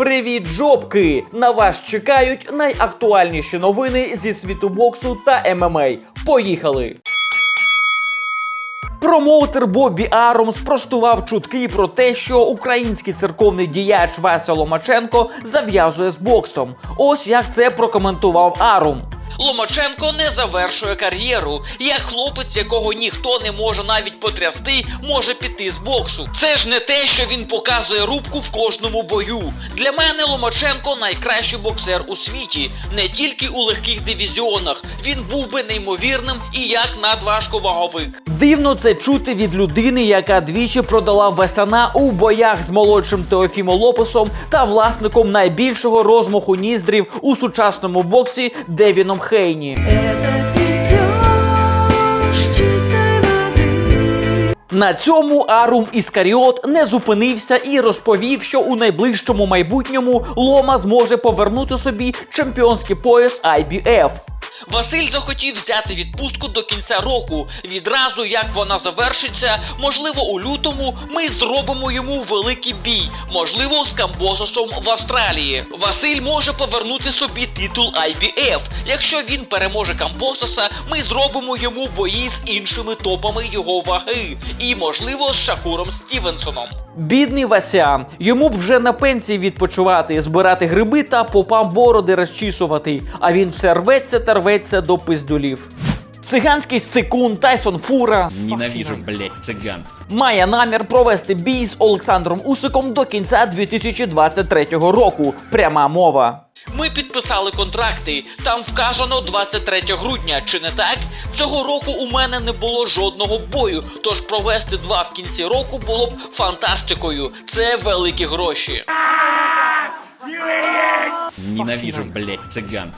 Привіт, жопки! На вас чекають найактуальніші новини зі світу боксу та ММА. Поїхали! Промоутер Бобі Арум спростував чутки про те, що український церковний діяч Вася Ломаченко зав'язує з боксом. Ось як це прокоментував Арум. Ломаченко не завершує кар'єру. Як хлопець, якого ніхто не може навіть потрясти, може піти з боксу. Це ж не те, що він показує рубку в кожному бою. Для мене Ломаченко найкращий боксер у світі, не тільки у легких дивізіонах. Він був би неймовірним і як надважковаговик. Дивно це чути від людини, яка двічі продала Весана у боях з молодшим Теофімо Лопесом та власником найбільшого розмаху ніздрів у сучасному боксі Девіном Хейні. Это На цьому Арум Іскаріот не зупинився і розповів, що у найближчому майбутньому Лома зможе повернути собі чемпіонський пояс IBF. Василь захотів взяти відпустку до кінця року. Відразу як вона завершиться, можливо, у лютому ми зробимо йому великий бій, можливо, з Камбососом в Австралії. Василь може повернути собі титул IBF. Якщо він переможе Камбососа, ми зробимо йому бої з іншими топами його ваги, і можливо з Шакуром Стівенсоном. Бідний Васян, йому б вже на пенсії відпочивати, збирати гриби та попам бороди розчісувати. А він все рветься та рветься до пиздюлів. Циганський цикун Тайсон Фура Ненавижу, блядь, цыган. має намір провести бій з Олександром Усиком до кінця 2023 року. Пряма мова. Ми підписали контракти. Там вказано 23 грудня. Чи не так? Цього року у мене не було жодного бою. Тож провести два в кінці року було б фантастикою. Це великі гроші. Ненавижу, блядь, цыган.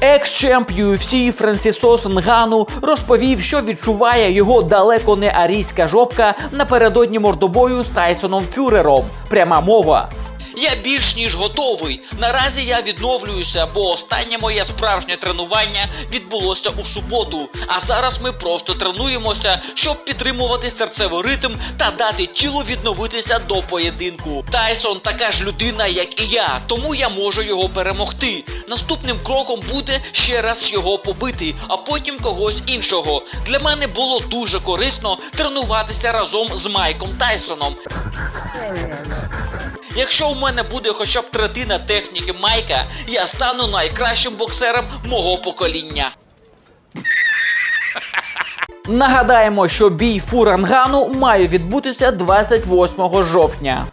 Екс-чемп UFC Франсісос Нгану розповів, що відчуває його далеко не арійська жопка напередодні мордобою з Тайсоном Фюрером. Пряма мова. Я більш ніж готовий. Наразі я відновлююся, бо останнє моє справжнє тренування відбулося у суботу. А зараз ми просто тренуємося, щоб підтримувати серцевий ритм та дати тілу відновитися до поєдинку. Тайсон така ж людина, як і я, тому я можу його перемогти. Наступним кроком буде ще раз його побити, а потім когось іншого. Для мене було дуже корисно тренуватися разом з Майком Тайсоном. Якщо у мене буде хоча б третина техніки Майка, я стану найкращим боксером мого покоління. Нагадаємо, що бій Фурангану має відбутися 28 жовтня.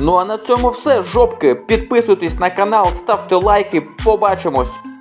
Ну а на цьому все, жопки. Підписуйтесь на канал, ставте лайки. Побачимось.